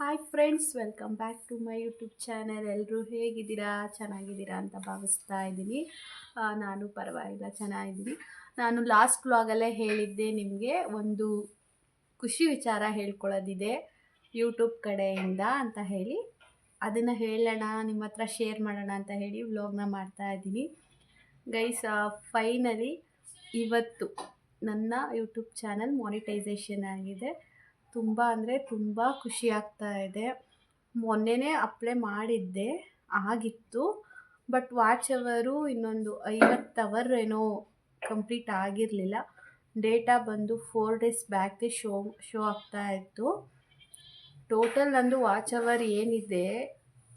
Hi friends welcome back to my YouTube channel ಎಲ್ಲರೂ ಹೇಗಿದ್ದೀರಾ? ಚೆನ್ನಾಗಿದ್ದೀರಾ ಅಂತ ಭಾವಿಸ್ತಾ ಇದ್ದೀನಿ. ನಾನು ಪರವಾಗಿಲ್ಲ, ಚೆನ್ನಾಗಿದ್ದೀನಿ. ನಾನು ಲಾಸ್ಟ್ ವ್ಲಾಗಲ್ಲೇ ಹೇಳಿದ್ದೆ ನಿಮಗೆ ಒಂದು ಖುಷಿ ವಿಚಾರ ಹೇಳ್ಕೊಳ್ಳೋದಿದೆ ಯೂಟ್ಯೂಬ್ ಕಡೆಯಿಂದ ಅಂತ ಹೇಳಿ. ಅದನ್ನು ಹೇಳೋಣ, ನಿಮ್ಮ ಹತ್ರ ಶೇರ್ ಮಾಡೋಣ ಅಂತ ಹೇಳಿ ವ್ಲಾಗ್ನ ಮಾಡ್ತಾ ಇದ್ದೀನಿ. ಗೈಸ್ ಫೈನಲಿ ಇವತ್ತು ನನ್ನ ಯೂಟ್ಯೂಬ್ ಚಾನಲ್ ಮಾನಿಟೈಸೇಷನ್ ಆಗಿದೆ. ತುಂಬ ಅಂದರೆ ತುಂಬ ಖುಷಿ ಆಗ್ತಾ ಇದೆ. ಮೊನ್ನೆನೇ ಅಪ್ಲೈ ಮಾಡಿದ್ದೆ, ಆಗಿತ್ತು. ಬಟ್ ವಾಚ್ ಅವರು ಇನ್ನೊಂದು ಐವತ್ತು ಅವರ್ ಏನೋ ಕಂಪ್ಲೀಟ್ ಆಗಿರಲಿಲ್ಲ. ಡೇಟಾ ಬಂದು ಫೋರ್ ಡೇಸ್ ಬ್ಯಾಕ್ಗೆ ಶೋ ಶೋ ಆಗ್ತಾ ಇತ್ತು. ಟೋಟಲ್ ನಂದು ವಾಚ್ ಅವರ್ ಏನಿದೆ,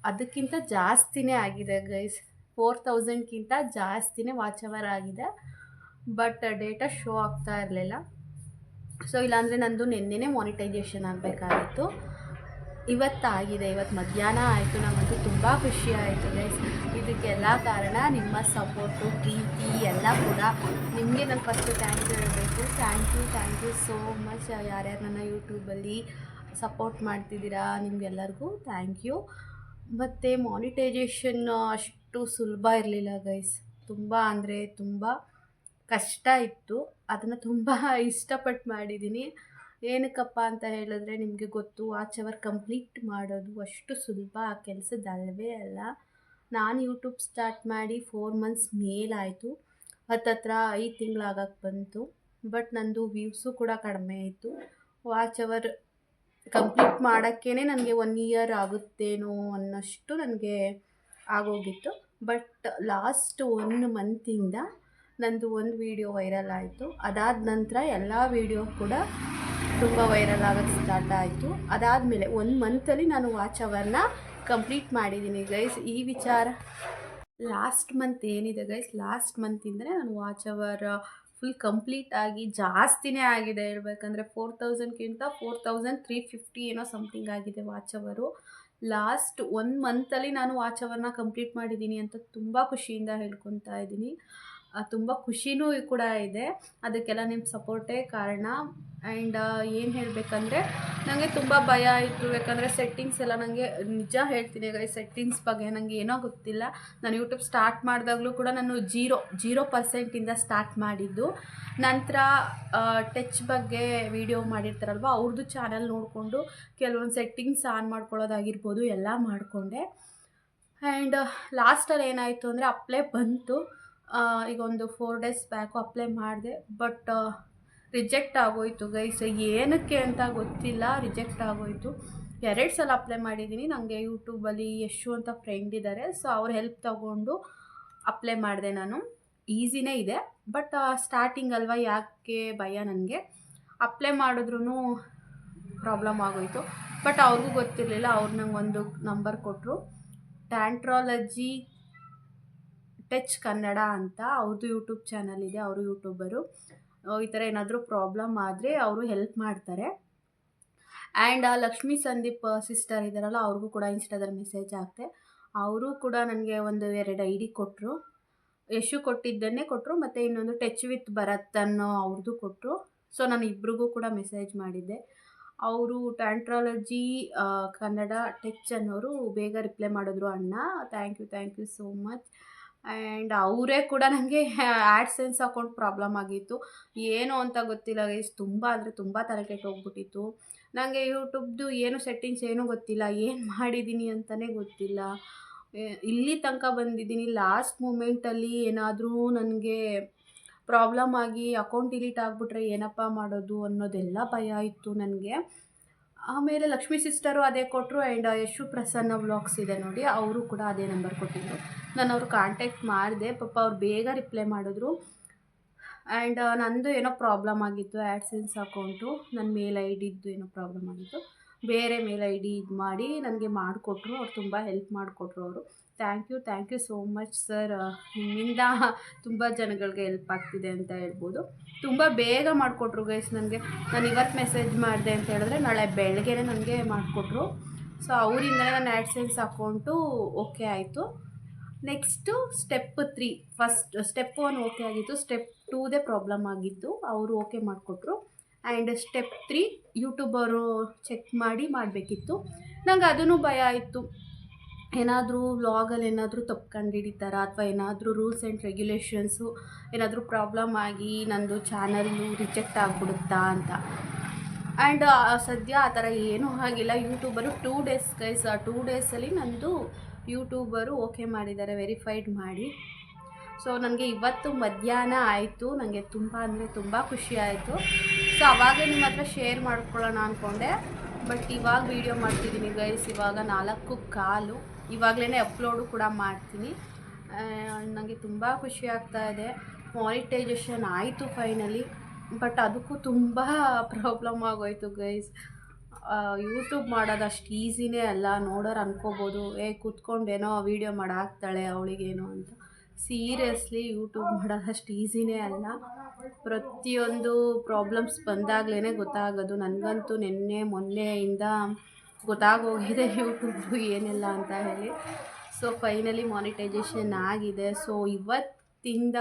ಅದಕ್ಕಿಂತ ಜಾಸ್ತಿನೇ ಆಗಿದೆ ಗೈಸ್ ಫೋರ್ ತೌಸಂಡ್ಗಿಂತ ಜಾಸ್ತಿನೇ ವಾಚ್ ಅವರ್ ಆಗಿದೆ. ಬಟ್ ಡೇಟಾ ಶೋ ಆಗ್ತಾ ಇರಲಿಲ್ಲ. ಸೊ ಇಲ್ಲಾಂದರೆ ನಂದು ನಿನ್ನೆನೇ ಮಾನಿಟೈಸೇಷನ್ ಆಗಬೇಕಾಗಿತ್ತು. ಇವತ್ತಾಗಿದೆ ಇವತ್ತು ಮಧ್ಯಾಹ್ನ ಆಯಿತು ನಮಗಂತೂ ತುಂಬ ಖುಷಿ ಆಯಿತು ಗೈಸ್ ಇದಕ್ಕೆಲ್ಲ ಕಾರಣ ನಿಮ್ಮ ಸಪೋರ್ಟು ಪ್ರೀತಿ ಎಲ್ಲ ಕೂಡ ನಿಮಗೆ ನಾನು ಫಸ್ಟು ಥ್ಯಾಂಕ್ ಯು ಹೇಳಬೇಕು. Thank you thank you so much ಯಾರ್ಯಾರು ನನ್ನ ಯೂಟ್ಯೂಬಲ್ಲಿ ಸಪೋರ್ಟ್ ಮಾಡ್ತಿದ್ದೀರಾ, ನಿಮಗೆಲ್ಲರಿಗೂ ಥ್ಯಾಂಕ್ ಯು ಮತ್ತು ಮಾನಿಟೈಸೇಷನ್ ಅಷ್ಟು ಸುಲಭ ಇರಲಿಲ್ಲ ಗೈಸ್ ತುಂಬ ಅಂದರೆ ತುಂಬ ಕಷ್ಟ ಇತ್ತು. ಅದನ್ನು ತುಂಬ ಇಷ್ಟಪಟ್ಟು ಮಾಡಿದ್ದೀನಿ ಏನಕ್ಕಪ್ಪ ಅಂತ ಹೇಳಿದ್ರೆ ನಿಮಗೆ ಗೊತ್ತು, ವಾಚ್ ಅವರ್ ಕಂಪ್ಲೀಟ್ ಮಾಡೋದು ಅಷ್ಟು ಸುಲಭ, ಆ ಕೆಲಸದಲ್ಲವೇ ಅಲ್ಲ. ನಾನು ಯೂಟ್ಯೂಬ್ ಸ್ಟಾರ್ಟ್ ಮಾಡಿ ಫೋರ್ ಮಂತ್ಸ್ ಮೇಲಾಯಿತು. ಹತ್ತತ್ರ ಐದು ತಿಂಗಳಾಗಕ್ಕೆ ಬಂತು. ಬಟ್ ನಂದು ವ್ಯೂಸು ಕೂಡ ಕಡಿಮೆ ಆಯಿತು ವಾಚ್ ಅವರ್ ಕಂಪ್ಲೀಟ್ ಮಾಡೋಕ್ಕೇ ನನಗೆ ಒನ್ ಇಯರ್ ಆಗುತ್ತೇನೋ ಅನ್ನೋಷ್ಟು ನನಗೆ ಆಗೋಗಿತ್ತು. ಬಟ್ ಲಾಸ್ಟ್ ಒನ್ ಮಂತಿಂದ ನಂದು ಒಂದು ವಿಡಿಯೋ ವೈರಲ್ ಆಯಿತು. ಅದಾದ ನಂತರ ಎಲ್ಲ ವೀಡಿಯೋ ಕೂಡ ತುಂಬ ವೈರಲ್ ಆಗೋಕ್ಕೆ ಸ್ಟಾರ್ಟ್ ಆಯಿತು. ಅದಾದಮೇಲೆ ಒಂದು ಮಂತಲ್ಲಿ ನಾನು ವಾಚ್ ಅವರ್ನ ಕಂಪ್ಲೀಟ್ ಮಾಡಿದ್ದೀನಿ ಗೈಸ್ ಈ ವಿಚಾರ ಲಾಸ್ಟ್ ಮಂತ್ ಏನಿದೆ ಗೈಸ್ ಲಾಸ್ಟ್ ಮಂತಿಂದಲೇ ನಾನು ವಾಚ್ ಅವರ್ ಫುಲ್ ಕಂಪ್ಲೀಟ್ ಆಗಿ ಜಾಸ್ತಿನೇ ಆಗಿದೆ ಹೇಳ್ಬೇಕಂದ್ರೆ ಫೋರ್ ತೌಸಂಡ್ಗಿಂತ ಫೋರ್ ತೌಸಂಡ್ ತ್ರೀ ಫಿಫ್ಟಿ ಏನೋ ಸಮಥಿಂಗ್ ಆಗಿದೆ ವಾಚ್ ಅವರು ಲಾಸ್ಟ್ ಒನ್ ಮಂತಲ್ಲಿ ನಾನು ವಾಚ್ ಅವರ್ನ ಕಂಪ್ಲೀಟ್ ಮಾಡಿದ್ದೀನಿ ಅಂತ ತುಂಬ ಖುಷಿಯಿಂದ ಹೇಳ್ಕೊತಾ ಇದ್ದೀನಿ. ತುಂಬ ಖುಷಿನೂ ಕೂಡ ಇದೆ. ಅದಕ್ಕೆಲ್ಲ ನಿಮ್ಮ ಸಪೋರ್ಟೇ ಕಾರಣ. ಆ್ಯಂಡ್ ಏನು ಹೇಳಬೇಕಂದ್ರೆ ನನಗೆ ತುಂಬ ಭಯ ಆಯಿತು ಯಾಕಂದರೆ ಸೆಟ್ಟಿಂಗ್ಸ್ ಎಲ್ಲ ನನಗೆ ನಿಜ ಹೇಳ್ತೀನಿ ಈಗ ಸೆಟ್ಟಿಂಗ್ಸ್ ಬಗ್ಗೆ ನನಗೆ ಏನೋ ಗೊತ್ತಿಲ್ಲ. ನಾನು ಯೂಟ್ಯೂಬ್ ಸ್ಟಾರ್ಟ್ ಮಾಡಿದಾಗಲೂ ಕೂಡ ನಾನು ಜೀರೋ ಜೀರೋ ಪರ್ಸೆಂಟಿಂದ ಸ್ಟಾರ್ಟ್ ಮಾಡಿದ್ದು. ನಂತರ ಟಚ್ ಬಗ್ಗೆ ವಿಡಿಯೋ ಮಾಡಿರ್ತಾರಲ್ವ ಅವ್ರದ್ದು ಚಾನಲ್ ನೋಡಿಕೊಂಡು ಕೆಲವೊಂದು ಸೆಟ್ಟಿಂಗ್ಸ್ ಆನ್ ಮಾಡ್ಕೊಳ್ಳೋದಾಗಿರ್ಬೋದು, ಎಲ್ಲ ಮಾಡಿಕೊಂಡೆ. ಆ್ಯಂಡ್ ಲಾಸ್ಟಲ್ಲಿ ಏನಾಯಿತು ಅಂದರೆ, ಅಪ್ಲೈ ಬಂತು. ಈಗ ಒಂದು ಫೋರ್ ಡೇಸ್ ಬ್ಯಾಕು ಅಪ್ಲೈ ಮಾಡಿದೆ ಬಟ್ ರಿಜೆಕ್ಟ್ ಆಗೋಯ್ತು ಗೈಸ್ ಏನಕ್ಕೆ ಅಂತ ಗೊತ್ತಿಲ್ಲ ರಿಜೆಕ್ಟ್ ಆಗೋಯ್ತು. ಎರಡು ಸಲ ಅಪ್ಲೈ ಮಾಡಿದ್ದೀನಿ ನನಗೆ ಯೂಟ್ಯೂಬಲ್ಲಿ ಯಶು ಅಂತ ಫ್ರೆಂಡ್ ಇದ್ದಾರೆ ಸೊ ಅವ್ರ ಹೆಲ್ಪ್ ತಗೊಂಡು ಅಪ್ಲೈ ಮಾಡಿದೆ ನಾನು. ಈಸಿನೇ ಇದೆ ಬಟ್ ಸ್ಟಾರ್ಟಿಂಗ್ ಅಲ್ವಾ ಯಾಕೆ ಭಯ ನನಗೆ. ಅಪ್ಲೈ ಮಾಡಿದ್ರೂ ಪ್ರಾಬ್ಲಮ್ ಆಗೋಯ್ತು ಬಟ್ ಅವ್ರಿಗೂ ಗೊತ್ತಿರಲಿಲ್ಲ, ಅವ್ರು ನಂಗೆ ಒಂದು ನಂಬರ್ ಕೊಟ್ಟರು ಟ್ಯಾಂಟ್ರಾಲಜಿ ಟಚ್ ಕನ್ನಡ ಅಂತ ಅವ್ರದ್ದು ಯೂಟ್ಯೂಬ್ ಚಾನಲ್ ಇದೆ, ಅವರು ಯೂಟ್ಯೂಬರು ಈ ಥರ ಏನಾದರೂ ಪ್ರಾಬ್ಲಮ್ ಆದರೆ ಅವರು ಹೆಲ್ಪ್ ಮಾಡ್ತಾರೆ. ಆ್ಯಂಡ್ ಲಕ್ಷ್ಮೀ ಸಂದೀಪ್ ಸಿಸ್ಟರ್ ಇದ್ದಾರಲ್ಲ ಅವ್ರಿಗೂ ಕೂಡ ಇನ್ಸ್ಟಾದಲ್ಲಿ ಮೆಸೇಜ್ ಹಾಕ್ತೆ. ಅವರು ಕೂಡ ನನಗೆ ಒಂದು ಎರಡು ಐ ಡಿ ಕೊಟ್ಟರು ಯಶು ಕೊಟ್ಟಿದ್ದನ್ನೇ ಕೊಟ್ಟರು ಮತ್ತು ಇನ್ನೊಂದು ಟಚ್ ವಿತ್ ಭರತ್ ಅನ್ನೋ ಅವ್ರದ್ದು ಕೊಟ್ಟರು ಸೊ ನಾನು ಇಬ್ರಿಗೂ ಕೂಡ ಮೆಸೇಜ್ ಮಾಡಿದ್ದೆ. ಅವರು ಟ್ಯಾಂಟ್ರಾಲಜಿ ಕನ್ನಡ ಟಚ್ ಅನ್ನೋರು ಬೇಗ ರಿಪ್ಲೈ ಮಾಡಿದ್ರು ಅಣ್ಣ. Thank you thank you so much and ಅವರೇ ಕೂಡ ನನಗೆ ಆ್ಯಡ್ ಸೆನ್ಸ್ ಅಕೌಂಟ್ ಪ್ರಾಬ್ಲಮ್ ಆಗಿತ್ತು. ಏನು ಅಂತ ಗೊತ್ತಿಲ್ಲ ಗೈಸ್ ತುಂಬ ಅಂದರೆ ತುಂಬ ತಲೆ ಕೆಟ್ಟೋಗ್ಬಿಟ್ಟಿತ್ತು ನನಗೆ ಯೂಟ್ಯೂಬ್ದು ಏನು ಸೆಟ್ಟಿಂಗ್ಸ್ ಏನೂ ಗೊತ್ತಿಲ್ಲ. ಏನು ಮಾಡಿದ್ದೀನಿ ಅಂತಲೇ ಗೊತ್ತಿಲ್ಲ. ಇಲ್ಲಿ ತನಕ ಬಂದಿದ್ದೀನಿ. ಲಾಸ್ಟ್ ಮೂಮೆಂಟಲ್ಲಿ ಏನಾದರೂ ನನಗೆ ಪ್ರಾಬ್ಲಮ್ ಆಗಿ ಅಕೌಂಟ್ ಡಿಲೀಟ್ ಆಗಿಬಿಟ್ರೆ ಏನಪ್ಪ ಮಾಡೋದು ಅನ್ನೋದೆಲ್ಲ ಭಯ ಇತ್ತು ನನಗೆ. ಆಮೇಲೆ ಲಕ್ಷ್ಮೀ ಸಿಸ್ಟರು ಅದೇ ಕೊಟ್ಟರು ಆ್ಯಂಡ್ ಯಶು ಪ್ರಸನ್ನ ವ್ಲಾಗ್ಸ್ ಇದೆ ನೋಡಿ, ಅವರು ಕೂಡ ಅದೇ ನಂಬರ್ ಕೊಟ್ಟಿದ್ದರು ನಾನು ಅವ್ರು ಕಾಂಟ್ಯಾಕ್ಟ್ ಮಾಡಿದೆ, ಪಾಪ ಅವ್ರು ಬೇಗ ರಿಪ್ಲೈ ಮಾಡಿದ್ರು. ಆ್ಯಂಡ್, ನಂದು ಏನೋ ಪ್ರಾಬ್ಲಮ್ ಆಗಿತ್ತು ಆ್ಯಡ್ಸೆನ್ಸ್ ಅಕೌಂಟು ನನ್ನ ಮೇಲ್ ಐ ಡಿದ್ದು ಏನೋ ಪ್ರಾಬ್ಲಮ್ ಆಗಿತ್ತು. ಬೇರೆ ಮೇಲ್ ಐ ಡಿ ಇದು ಮಾಡಿ ನನಗೆ ಮಾಡಿಕೊಟ್ರು, ಅವ್ರು ತುಂಬ ಹೆಲ್ಪ್ ಮಾಡಿಕೊಟ್ರು ಅವರು. Thank you thank you so much sir ನಿಮ್ಮಿಂದ ತುಂಬ ಜನಗಳಿಗೆ ಹೆಲ್ಪ್ ಆಗ್ತಿದೆ ಅಂತ ಹೇಳ್ಬೋದು. ತುಂಬ ಬೇಗ ಮಾಡಿಕೊಟ್ರು ಗೈಸ್ ನನಗೆ. ನಾನು ಇವತ್ತು ಮೆಸೇಜ್ ಮಾಡಿದೆ ಅಂತ ಹೇಳಿದ್ರೆ ನಾಳೆ ಬೆಳಗ್ಗೆನೇ ನನಗೆ ಮಾಡಿಕೊಟ್ರು. ಸೊ ಅವರಿಂದ ನನ್ನ ಆ್ಯಡ್ಸೆನ್ಸ್ ಅಕೌಂಟು ಓಕೆ ಆಯಿತು. Next step three first step one okay ಆಗಿತ್ತು. ಸ್ಟೆಪ್ ಟೂದೇ ಪ್ರಾಬ್ಲಮ್ ಆಗಿತ್ತು. ಅವರು ಓಕೆ ಮಾಡಿಕೊಟ್ರು. And step three YouTuber check ಮಾಡಿ ಮಾಡಬೇಕಿತ್ತು. ನಂಗೆ ಅದೂ ಭಯ ಆಯಿತು. ಏನಾದರೂ ವ್ಲಾಗಲ್ಲಿ ಏನಾದರೂ ತಪ್ಪು ಹಿಡಿತಾರ ಅಥವಾ ಏನಾದರೂ ರೂಲ್ಸ್ ಆ್ಯಂಡ್ ರೆಗ್ಯುಲೇಷನ್ಸು ಏನಾದರೂ ಪ್ರಾಬ್ಲಮ್ ಆಗಿ ನಂದು ಚಾನಲ್ಲು ರಿಜೆಕ್ಟ್ ಆಗಿಬಿಡುತ್ತಾ ಅಂತ. ಆ್ಯಂಡ್ ಸದ್ಯ ಆ ಥರ ಏನೂ ಆಗಿಲ್ಲ. ಯೂಟ್ಯೂಬರು ಟೂ ಡೇಸ್ ಗೈಸ್ ಆ ಟೂ ಡೇಸಲ್ಲಿ ನಂದು ಯೂಟ್ಯೂಬರು ಓಕೆ ಮಾಡಿದ್ದಾರೆ ವೆರಿಫೈಡ್ ಮಾಡಿ. ಸೊ ನನಗೆ ಇವತ್ತು ಮಧ್ಯಾಹ್ನ ಆಯಿತು. ನನಗೆ ತುಂಬ ಅಂದರೆ ತುಂಬ ಖುಷಿ ಆಯಿತು. ಸೊ ಅವಾಗೇ ನಿಮ್ಮ ಹತ್ರ ಶೇರ್ ಮಾಡ್ಕೊಳ್ಳೋಣ ಅಂದ್ಕೊಂಡೆ ಬಟ್ ಇವಾಗ ವೀಡಿಯೋ ಮಾಡ್ತಿದ್ದೀನಿ ಗೈಸ್ ಇವಾಗ ನಾಲ್ಕು ಕಾಲು. ಇವಾಗಲೇ ಅಪ್ಲೋಡು ಕೂಡ ಮಾಡ್ತೀನಿ. ನನಗೆ ತುಂಬ ಖುಷಿ ಆಗ್ತಾ ಇದೆ. ಮಾನಿಟೈಸೇಷನ್ ಆಯಿತು ಫೈನಲಿ ಬಟ್ ಅದಕ್ಕೂ ತುಂಬ ಪ್ರಾಬ್ಲಮ್ ಆಗೋಯ್ತು ಗೈಸ್ ಯೂಟ್ಯೂಬ್ ಮಾಡೋದು ಅಷ್ಟು ಈಸಿನೇ ಅಲ್ಲ. ನೋಡೋರು ಅನ್ಕೋಬೋದು. ಏ, ಕೂತ್ಕೊಂಡೇನೋ ವೀಡಿಯೋ ಮಾಡಾಕ್ತಾಳೆ ಅವಳಿಗೇನೋ ಅಂತ. ಸೀರಿಯಸ್ಲಿ ಯೂಟ್ಯೂಬ್ ಮಾಡೋದು ಅಷ್ಟು ಈಸಿನೇ ಅಲ್ಲ. ಪ್ರತಿಯೊಂದು ಪ್ರಾಬ್ಲಮ್ಸ್ ಬಂದಾಗಲೇ ಗೊತ್ತಾಗೋದು. ನನಗಂತೂ ನಿನ್ನೆ ಮೊನ್ನೆಯಿಂದ ಗೊತ್ತಾಗೋಗಿದೆ ಯೂಟ್ಯೂಬ್ ಏನೆಲ್ಲ ಅಂತ ಹೇಳಿ. ಸೊ, ಫೈನಲಿ ಮಾನಿಟೈಸೇಷನ್ ಆಗಿದೆ. ಸೊ, ಇವತ್ತಿಂದ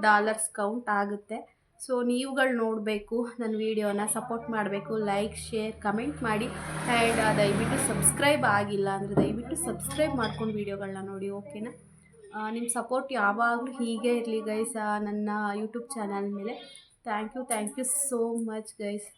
ಡಾಲರ್ಸ್ ಕೌಂಟ್ ಆಗುತ್ತೆ. ಸೊ, ನೀವುಗಳು ನೋಡಬೇಕು ನನ್ನ ವೀಡಿಯೋನ ಸಪೋರ್ಟ್ ಮಾಡಬೇಕು. ಲೈಕ್, ಶೇರ್, ಕಮೆಂಟ್ ಮಾಡಿ. ಆ್ಯಂಡ್ ದಯವಿಟ್ಟು ಸಬ್ಸ್ಕ್ರೈಬ್ ಆಗಿಲ್ಲ ಅಂದರೆ ದಯವಿಟ್ಟು ಸಬ್ಸ್ಕ್ರೈಬ್ ಮಾಡ್ಕೊಂಡು ವೀಡಿಯೋಗಳನ್ನ ನೋಡಿ, ಓಕೆನಾ? ನಿಮ್ಮ ಸಪೋರ್ಟ್ ಯಾವಾಗಲೂ ಹೀಗೆ ಇರಲಿ ಗೈಸ್ ನನ್ನ ಯೂಟ್ಯೂಬ್ ಚಾನಲ್ ಮೇಲೆ. Thank you thank you so much guys